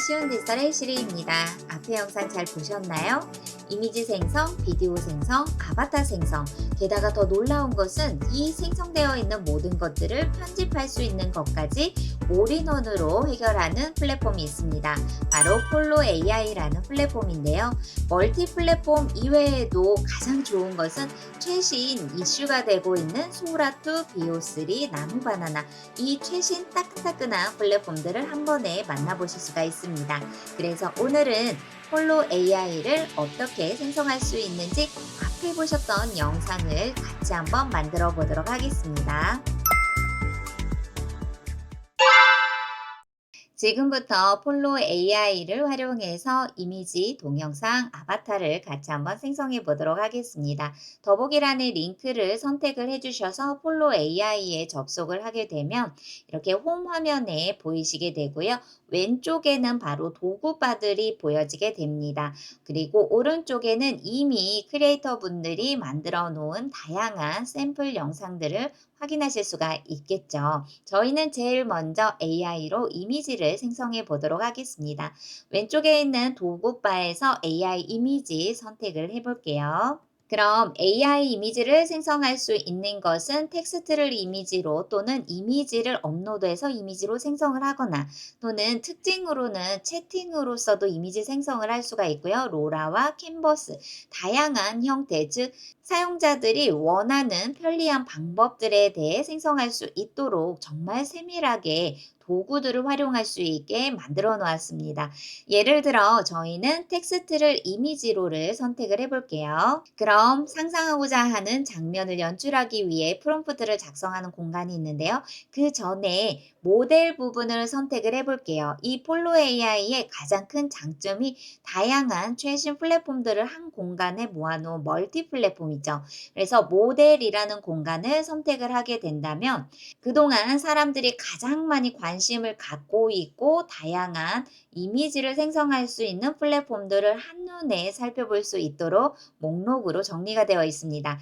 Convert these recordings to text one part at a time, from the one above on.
쉬운 디지털의 시리입니다. 앞에 영상 잘 보셨나요? 이미지 생성, 비디오 생성, 아바타 생성, 게다가 더 놀라운 것은 이 생성되어 있는 모든 것들을 편집할 수 있는 것까지 올인원으로 해결하는 플랫폼이 있습니다. 바로 폴로 AI라는 플랫폼인데요. 멀티 플랫폼 이외에도 가장 좋은 것은 최신 이슈가 되고 있는 소라투, 비오3, 나무바나나 이 최신 따끈따끈한 플랫폼들을 한 번에 만나보실 수가 있습니다. 그래서 오늘은 폴로 AI를 어떻게 생성할 수 있는지 앞에 보셨던 영상을 같이 한번 만들어 보도록 하겠습니다. 지금부터 폴로 AI를 활용해서 이미지, 동영상, 아바타를 같이 한번 생성해 보도록 하겠습니다. 더보기란의 링크를 선택을 해주셔서 폴로 AI에 접속을 하게 되면 이렇게 홈 화면에 보이시게 되고요. 왼쪽에는 바로 도구바들이 보여지게 됩니다. 그리고 오른쪽에는 이미 크리에이터 분들이 만들어 놓은 다양한 샘플 영상들을 확인하실 수가 있겠죠. 저희는 제일 먼저 AI로 이미지를 생성해 보도록 하겠습니다. 왼쪽에 있는 도구 바에서 AI 이미지 선택을 해 볼게요. 그럼 AI 이미지를 생성할 수 있는 것은 텍스트를 이미지로 또는 이미지를 업로드해서 이미지로 생성을 하거나 또는 특징으로는 채팅으로서도 이미지 생성을 할 수가 있고요. 로라와 캔버스 다양한 형태 즉 사용자들이 원하는 편리한 방법들에 대해 생성할 수 있도록 정말 세밀하게 도구들을 활용할 수 있게 만들어 놓았습니다. 예를 들어 저희는 텍스트를 이미지로를 선택을 해 볼게요. 그럼 상상하고자 하는 장면을 연출하기 위해 프롬프트를 작성하는 공간이 있는데요. 그 전에 모델 부분을 선택을 해 볼게요. 이 폴로 AI의 가장 큰 장점이 다양한 최신 플랫폼들을 한 공간에 모아놓은 멀티 플랫폼이죠. 그래서 모델이라는 공간을 선택을 하게 된다면 그동안 사람들이 가장 많이 관심 을 갖고 있고 다양한 이미지를 생성할 수 있는 플랫폼들을 한눈에 살펴볼 수 있도록 목록으로 정리가 되어 있습니다.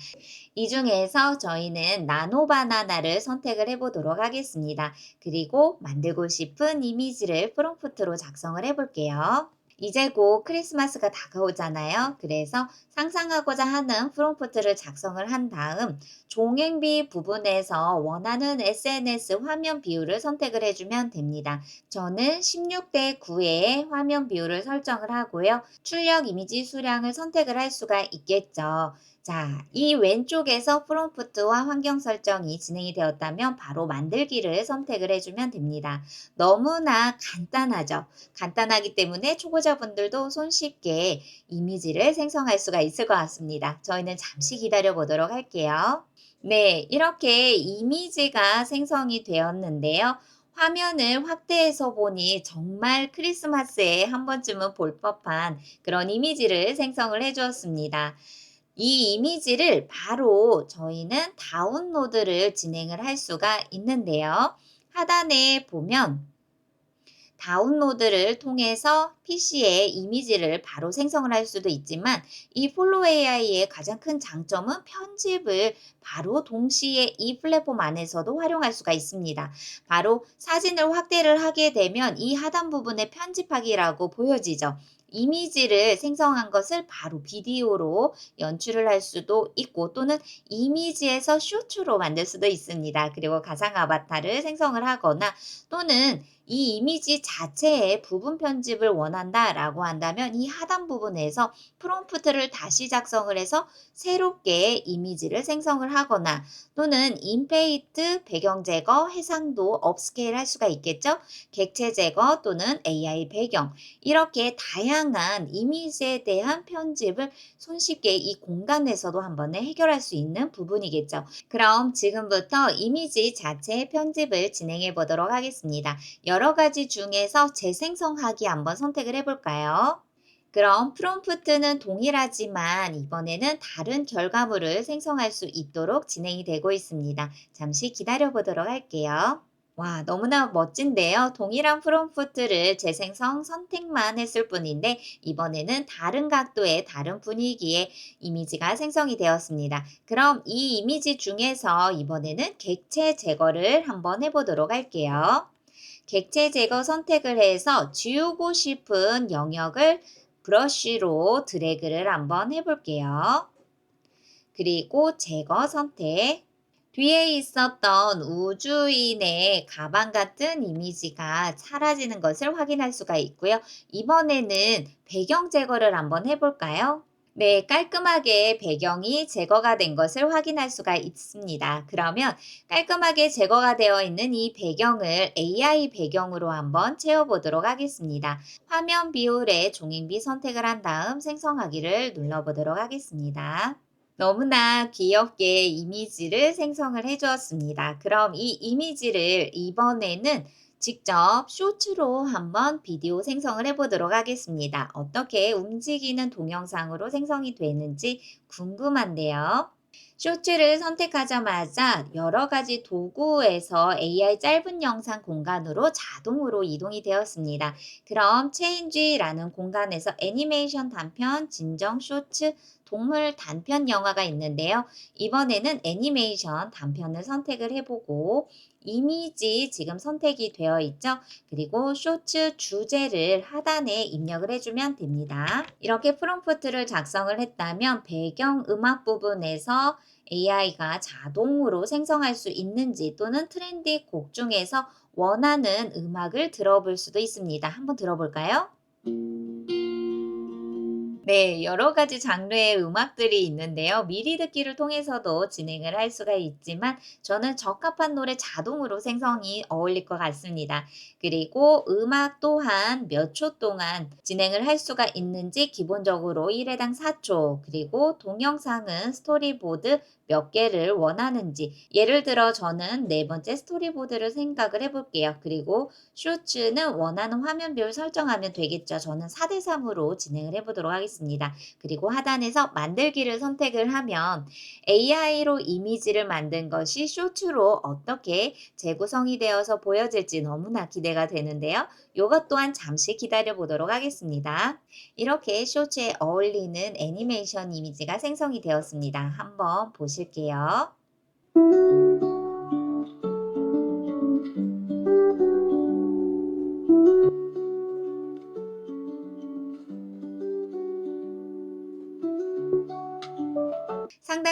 이 중에서 저희는 나노바나나를 선택을 해보도록 하겠습니다. 그리고 만들고 싶은 이미지를 프롬프트로 작성을 해볼게요. 이제 곧 크리스마스가 다가오잖아요. 그래서 상상하고자 하는 프롬프트를 작성을 한 다음 종행비 부분에서 원하는 SNS 화면 비율을 선택을 해주면 됩니다. 저는 16대 9의 화면 비율을 설정을 하고요. 출력 이미지 수량을 선택을 할 수가 있겠죠. 자, 이 왼쪽에서 프롬프트와 환경 설정이 진행이 되었다면 바로 만들기를 선택을 해주면 됩니다. 너무나 간단하죠. 간단하기 때문에 초보자분들도 손쉽게 이미지를 생성할 수가 있을 것 같습니다. 저희는 잠시 기다려 보도록 할게요. 네, 이렇게 이미지가 생성이 되었는데요. 화면을 확대해서 보니 정말 크리스마스에 한 번쯤은 볼 법한 그런 이미지를 생성을 해 주었습니다. 이 이미지를 바로 저희는 다운로드를 진행을 할 수가 있는데요. 하단에 보면 다운로드를 통해서 PC에 이미지를 바로 생성을 할 수도 있지만 이 폴로 AI의 가장 큰 장점은 편집을 바로 동시에 이 플랫폼 안에서도 활용할 수가 있습니다. 바로 사진을 확대를 하게 되면 이 하단 부분에 편집하기라고 보여지죠. 이미지를 생성한 것을 바로 비디오로 연출을 할 수도 있고 또는 이미지에서 쇼츠로 만들 수도 있습니다. 그리고 가상 아바타를 생성을 하거나 또는 이 이미지 자체의 부분 편집을 원한다 라고 한다면 이 하단 부분에서 프롬프트를 다시 작성을 해서 새롭게 이미지를 생성을 하거나 또는 인페이트 배경 제거, 해상도 업스케일 할 수가 있겠죠. 객체 제거 또는 AI 배경 이렇게 다양한 이미지에 대한 편집을 손쉽게 이 공간에서도 한 번에 해결할 수 있는 부분이겠죠. 그럼 지금부터 이미지 자체의 편집을 진행해 보도록 하겠습니다. 여러 가지 중에서 재생성하기 한번 선택을 해볼까요? 그럼 프롬프트는 동일하지만 이번에는 다른 결과물을 생성할 수 있도록 진행이 되고 있습니다. 잠시 기다려 보도록 할게요. 와, 너무나 멋진데요. 동일한 프롬프트를 재생성 선택만 했을 뿐인데 이번에는 다른 각도의 다른 분위기의 이미지가 생성이 되었습니다. 그럼 이 이미지 중에서 이번에는 객체 제거를 한번 해보도록 할게요. 객체 제거 선택을 해서 지우고 싶은 영역을 브러쉬로 드래그를 한번 해볼게요. 그리고 제거 선택. 뒤에 있었던 우주인의 가방 같은 이미지가 사라지는 것을 확인할 수가 있고요. 이번에는 배경 제거를 한번 해볼까요? 네, 깔끔하게 배경이 제거가 된 것을 확인할 수가 있습니다. 그러면 깔끔하게 제거가 되어 있는 이 배경을 AI 배경으로 한번 채워보도록 하겠습니다. 화면 비율의 종횡비 선택을 한 다음 생성하기를 눌러보도록 하겠습니다. 너무나 귀엽게 이미지를 생성을 해 주었습니다. 그럼 이 이미지를 이번에는 직접 쇼츠로 한번 비디오 생성을 해 보도록 하겠습니다. 어떻게 움직이는 동영상으로 생성이 되는지 궁금한데요. 쇼츠를 선택하자마자 여러 가지 도구에서 AI 짧은 영상 공간으로 자동으로 이동이 되었습니다. 그럼 체인지라는 공간에서 애니메이션 단편, 진정 쇼츠, 동물 단편 영화가 있는데요. 이번에는 애니메이션 단편을 선택을 해보고 이미지 지금 선택이 되어 있죠. 그리고 쇼츠 주제를 하단에 입력을 해주면 됩니다. 이렇게 프롬프트를 작성을 했다면 배경 음악 부분에서 AI가 자동으로 생성할 수 있는지 또는 트렌디 곡 중에서 원하는 음악을 들어볼 수도 있습니다. 한번 들어볼까요? 네, 여러 가지 장르의 음악들이 있는데요. 미리 듣기를 통해서도 진행을 할 수가 있지만 저는 적합한 노래 자동으로 생성이 어울릴 것 같습니다. 그리고 음악 또한 몇 초 동안 진행을 할 수가 있는지 기본적으로 1회당 4초, 그리고 동영상은 스토리보드 몇 개를 원하는지 예를 들어 저는 네 번째 스토리보드를 생각을 해볼게요. 그리고 쇼츠는 원하는 화면 비율 설정하면 되겠죠. 저는 4대3으로 진행을 해보도록 하겠습니다. 그리고 하단에서 만들기를 선택을 하면 AI로 이미지를 만든 것이 쇼츠로 어떻게 재구성이 되어서 보여질지 너무나 기대가 되는데요. 이것 또한 잠시 기다려 보도록 하겠습니다. 이렇게 쇼츠에 어울리는 애니메이션 이미지가 생성이 되었습니다. 한번 보실게요.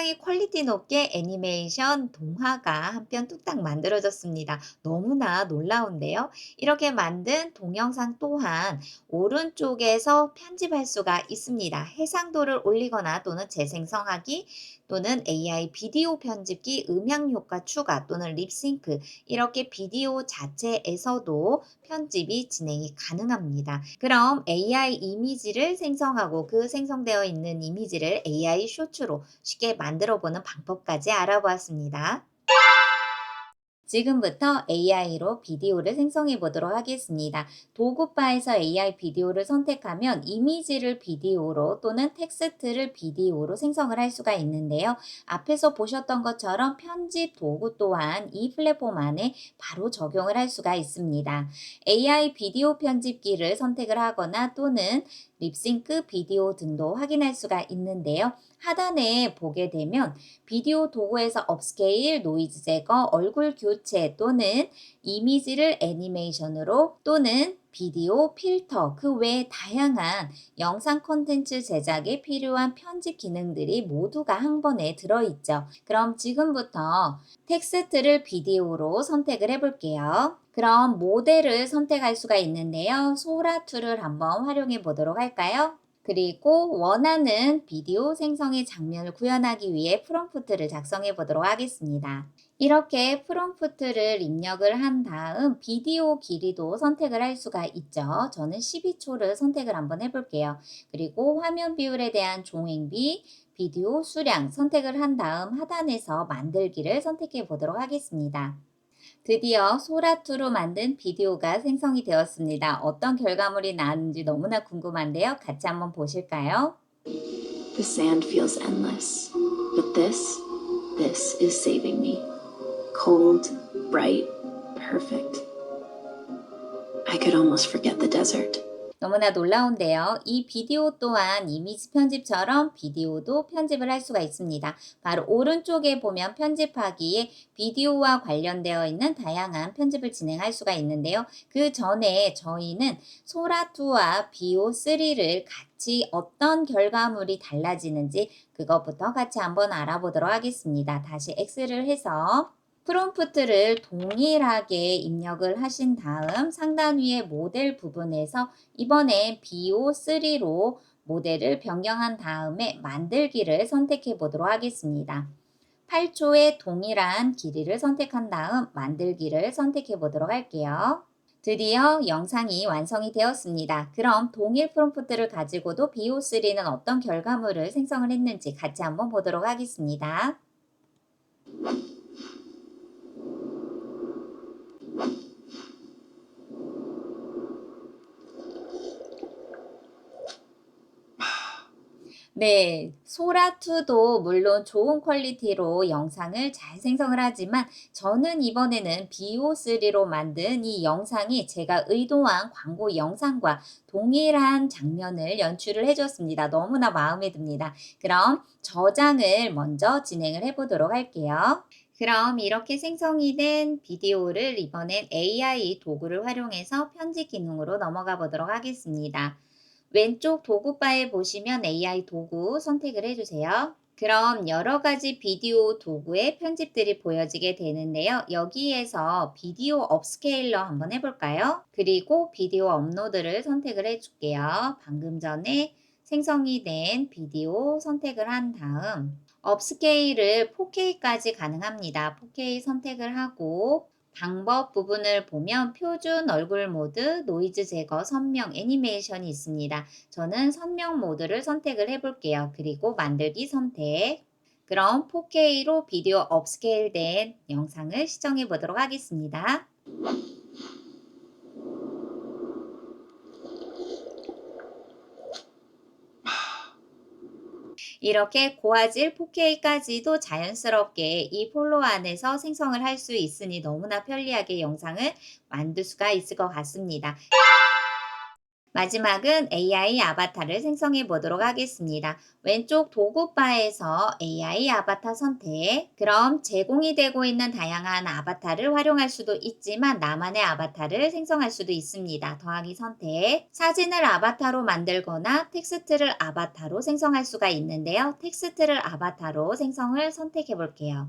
상당히 퀄리티 높게 애니메이션 동화가 한 편 뚝딱 만들어졌습니다. 너무나 놀라운데요. 이렇게 만든 동영상 또한 오른쪽에서 편집할 수가 있습니다. 해상도를 올리거나 또는 재생성하기 또는 AI 비디오 편집기, 음향 효과 추가 또는 립싱크 이렇게 비디오 자체에서도 편집이 진행이 가능합니다. 그럼 AI 이미지를 생성하고 그 생성되어 있는 이미지를 AI 쇼츠로 쉽게 만들어 보는 방법까지 알아보았습니다. 지금부터 AI로 비디오를 생성해 보도록 하겠습니다. 도구바에서 AI 비디오를 선택하면 이미지를 비디오로 또는 텍스트를 비디오로 생성을 할 수가 있는데요. 앞에서 보셨던 것처럼 편집 도구 또한 이 플랫폼 안에 바로 적용을 할 수가 있습니다. AI 비디오 편집기를 선택을 하거나 또는 립싱크 비디오 등도 확인할 수가 있는데요. 하단에 보게 되면 비디오 도구에서 업스케일, 노이즈 제거, 얼굴 교체 또는 이미지를 애니메이션으로 또는 비디오, 필터, 그 외 다양한 영상 콘텐츠 제작에 필요한 편집 기능들이 모두가 한 번에 들어있죠. 그럼 지금부터 텍스트를 비디오로 선택을 해볼게요. 그럼 모델을 선택할 수가 있는데요. 소라2를 한번 활용해 보도록 할까요? 그리고 원하는 비디오 생성의 장면을 구현하기 위해 프롬프트를 작성해 보도록 하겠습니다. 이렇게 프롬프트를 입력을 한 다음 비디오 길이도 선택을 할 수가 있죠. 저는 12초를 선택을 한번 해볼게요. 그리고 화면 비율에 대한 종횡비, 비디오 수량 선택을 한 다음 하단에서 만들기를 선택해 보도록 하겠습니다. 드디어 소라2로 만든 비디오가 생성이 되었습니다. 어떤 결과물이 나왔는지 너무나 궁금한데요. 같이 한번 보실까요? The sand feels endless. But this, this is saving me. Cold, bright, perfect. I could almost forget the desert. 너무나 놀라운데요. 이 비디오 또한 이미지 편집처럼 비디오도 편집을 할 수가 있습니다. 바로 오른쪽에 보면 편집하기에 비디오와 관련되어 있는 다양한 편집을 진행할 수가 있는데요. 그 전에 저희는 소라2와 비오3를 같이 어떤 결과물이 달라지는지 그것부터 같이 한번 알아보도록 하겠습니다. 다시 X를 해서 프롬프트를 동일하게 입력을 하신 다음 상단 위에 모델 부분에서 이번엔 BO3로 모델을 변경한 다음에 만들기를 선택해 보도록 하겠습니다. 8초의 동일한 길이를 선택한 다음 만들기를 선택해 보도록 할게요. 드디어 영상이 완성이 되었습니다. 그럼 동일 프롬프트를 가지고도 BO3는 어떤 결과물을 생성을 했는지 같이 한번 보도록 하겠습니다. 네, 소라2도 물론 좋은 퀄리티로 영상을 잘 생성을 하지만 저는 이번에는 BO3로 만든 이 영상이 제가 의도한 광고 영상과 동일한 장면을 연출을 해줬습니다. 너무나 마음에 듭니다. 그럼 저장을 먼저 진행을 해보도록 할게요. 그럼 이렇게 생성이 된 비디오를 이번엔 AI 도구를 활용해서 편집 기능으로 넘어가 보도록 하겠습니다. 왼쪽 도구바에 보시면 AI 도구 선택을 해주세요. 그럼 여러 가지 비디오 도구의 편집들이 보여지게 되는데요. 여기에서 비디오 업스케일러 한번 해볼까요? 그리고 비디오 업로드를 선택을 해줄게요. 방금 전에 생성이 된 비디오 선택을 한 다음 업스케일을 4K까지 가능합니다. 4K 선택을 하고 방법 부분을 보면 표준 얼굴 모드, 노이즈 제거, 선명, 애니메이션이 있습니다. 저는 선명 모드를 선택을 해볼게요. 그리고 만들기 선택. 그럼 4K로 비디오 업스케일 된 영상을 시청해 보도록 하겠습니다. 이렇게 고화질 4K까지도 자연스럽게 이 폴로 안에서 생성을 할 수 있으니 너무나 편리하게 영상을 만들 수가 있을 것 같습니다. 마지막은 AI 아바타를 생성해 보도록 하겠습니다. 왼쪽 도구바에서 AI 아바타 선택. 그럼 제공이 되고 있는 다양한 아바타를 활용할 수도 있지만 나만의 아바타를 생성할 수도 있습니다. 더하기 선택. 사진을 아바타로 만들거나 텍스트를 아바타로 생성할 수가 있는데요. 텍스트를 아바타로 생성을 선택해 볼게요.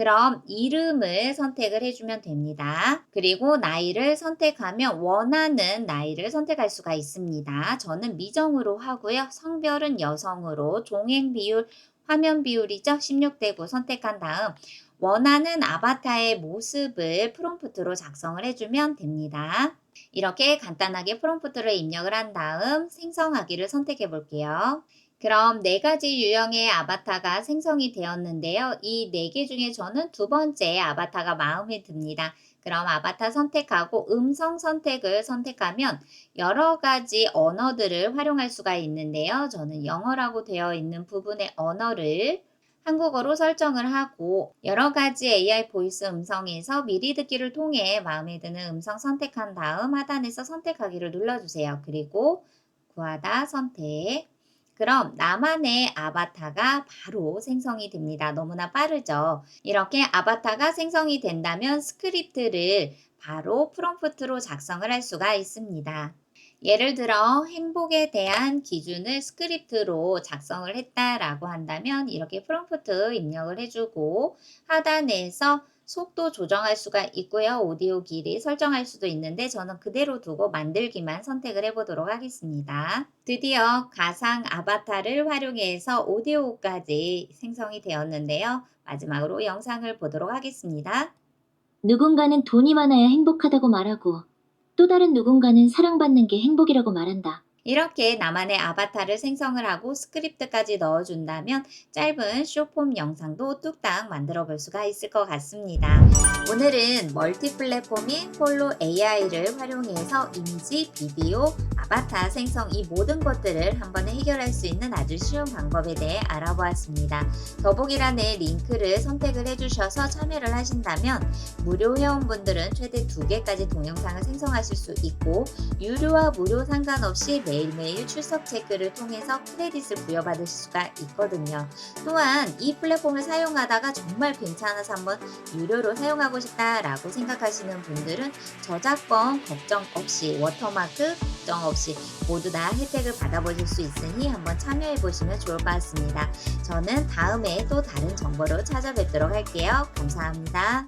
그럼 이름을 선택을 해주면 됩니다. 그리고 나이를 선택하면 원하는 나이를 선택할 수가 있습니다. 저는 미정으로 하고요. 성별은 여성으로 종횡 비율, 화면 비율이죠. 16대 9 선택한 다음 원하는 아바타의 모습을 프롬프트로 작성을 해주면 됩니다. 이렇게 간단하게 프롬프트를 입력을 한 다음 생성하기를 선택해 볼게요. 그럼 네 가지 유형의 아바타가 생성이 되었는데요. 이 네 개 중에 저는 두 번째 아바타가 마음에 듭니다. 그럼 아바타 선택하고 음성 선택을 선택하면 여러 가지 언어들을 활용할 수가 있는데요. 저는 영어라고 되어 있는 부분의 언어를 한국어로 설정을 하고 여러 가지 AI 보이스 음성에서 미리 듣기를 통해 마음에 드는 음성 선택한 다음 하단에서 선택하기를 눌러주세요. 그리고 구하다 선택. 그럼 나만의 아바타가 바로 생성이 됩니다. 너무나 빠르죠? 이렇게 아바타가 생성이 된다면 스크립트를 바로 프롬프트로 작성을 할 수가 있습니다. 예를 들어 행복에 대한 기준을 스크립트로 작성을 했다라고 한다면 이렇게 프롬프트 입력을 해주고 하단에서 속도 조정할 수가 있고요. 오디오 길이 설정할 수도 있는데 저는 그대로 두고 만들기만 선택을 해보도록 하겠습니다. 드디어 가상 아바타를 활용해서 오디오까지 생성이 되었는데요. 마지막으로 영상을 보도록 하겠습니다. 누군가는 돈이 많아야 행복하다고 말하고 또 다른 누군가는 사랑받는 게 행복이라고 말한다. 이렇게 나만의 아바타를 생성을 하고 스크립트까지 넣어준다면 짧은 쇼폼 영상도 뚝딱 만들어 볼 수가 있을 것 같습니다. 오늘은 멀티 플랫폼인 폴로 AI를 활용해서 이미지, 비디오, 아바타 생성 이 모든 것들을 한 번에 해결할 수 있는 아주 쉬운 방법에 대해 알아보았습니다. 더보기란에 링크를 선택을 해주셔서 참여를 하신다면 무료 회원분들은 최대 2개까지 동영상을 생성하실 수 있고 유료와 무료 상관없이 매일 매일 출석 체크를 통해서 크레딧을 부여받으실 수가 있거든요. 또한 이 플랫폼을 사용하다가 정말 괜찮아서 한번 유료로 사용하고 싶다라고 생각하시는 분들은 저작권 걱정 없이 워터마크 걱정 없이 모두 다 혜택을 받아보실 수 있으니 한번 참여해 보시면 좋을 것 같습니다. 저는 다음에 또 다른 정보로 찾아뵙도록 할게요. 감사합니다.